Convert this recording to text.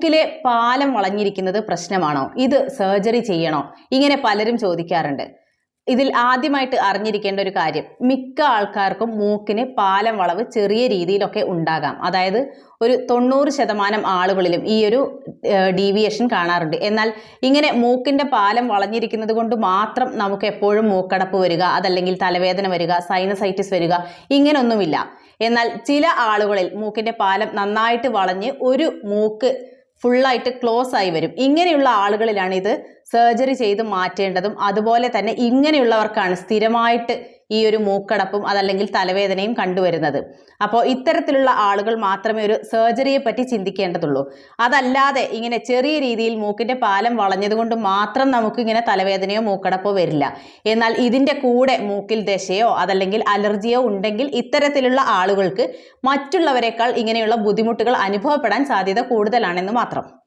മൂക്കിലെ പാലം വളഞ്ഞിരിക്കുന്നത് പ്രശ്നമാണോ? ഇത് സർജറി ചെയ്യണോ? ഇങ്ങനെ പലരും ചോദിക്കാറുണ്ട്. ഇതിൽ ആദ്യമായിട്ട് അറിഞ്ഞിരിക്കേണ്ട ഒരു കാര്യം മിക്ക ആൾക്കാർക്കും മൂക്കിന് പാലം വളവ് ചെറിയ രീതിയിലൊക്കെ ഉണ്ടാകാം. അതായത് ഒരു തൊണ്ണൂറ് ശതമാനം ആളുകളിലും ഈ ഒരു ഡീവിയേഷൻ കാണാറുണ്ട്. എന്നാൽ ഇങ്ങനെ മൂക്കിന്റെ പാലം വളഞ്ഞിരിക്കുന്നത് കൊണ്ട് മാത്രം നമുക്ക് എപ്പോഴും മൂക്കടപ്പ് വരിക അതല്ലെങ്കിൽ തലവേദന വരിക സൈനസൈറ്റിസ് വരിക ഇങ്ങനൊന്നുമില്ല. എന്നാൽ ചില ആളുകളിൽ മൂക്കിന്റെ പാലം നന്നായിട്ട് വളഞ്ഞ് ഒരു മൂക്ക് ഫുള്ളായിട്ട് ക്ലോസ് ആയി വരും. ഇങ്ങനെയുള്ള ആളുകളിലാണ് ഇത് സർജറി ചെയ്ത് മാറ്റേണ്ടതും അതുപോലെ തന്നെ ഇങ്ങനെയുള്ളവർക്കാണ് സ്ഥിരമായിട്ട് ഈ ഒരു മൂക്കടപ്പും അതല്ലെങ്കിൽ തലവേദനയും കണ്ടുവരുന്നത്. അപ്പോൾ ഇത്തരത്തിലുള്ള ആളുകൾ മാത്രമേ ഒരു സർജറിയെ പറ്റി ചിന്തിക്കേണ്ടതുള്ളൂ. അതല്ലാതെ ഇങ്ങനെ ചെറിയ രീതിയിൽ മൂക്കിന്റെ പാലം വളഞ്ഞതുകൊണ്ട് മാത്രം നമുക്ക് ഇങ്ങനെ തലവേദനയോ മൂക്കടപ്പോ വരില്ല. എന്നാൽ ഇതിന്റെ കൂടെ മൂക്കിൽ ദശയോ അതല്ലെങ്കിൽ അലർജിയോ ഉണ്ടെങ്കിൽ ഇത്തരത്തിലുള്ള ആളുകൾക്ക് മറ്റുള്ളവരെക്കാൾ ഇങ്ങനെയുള്ള ബുദ്ധിമുട്ടുകൾ അനുഭവപ്പെടാൻ സാധ്യത കൂടുതലാണെന്ന് മാത്രം.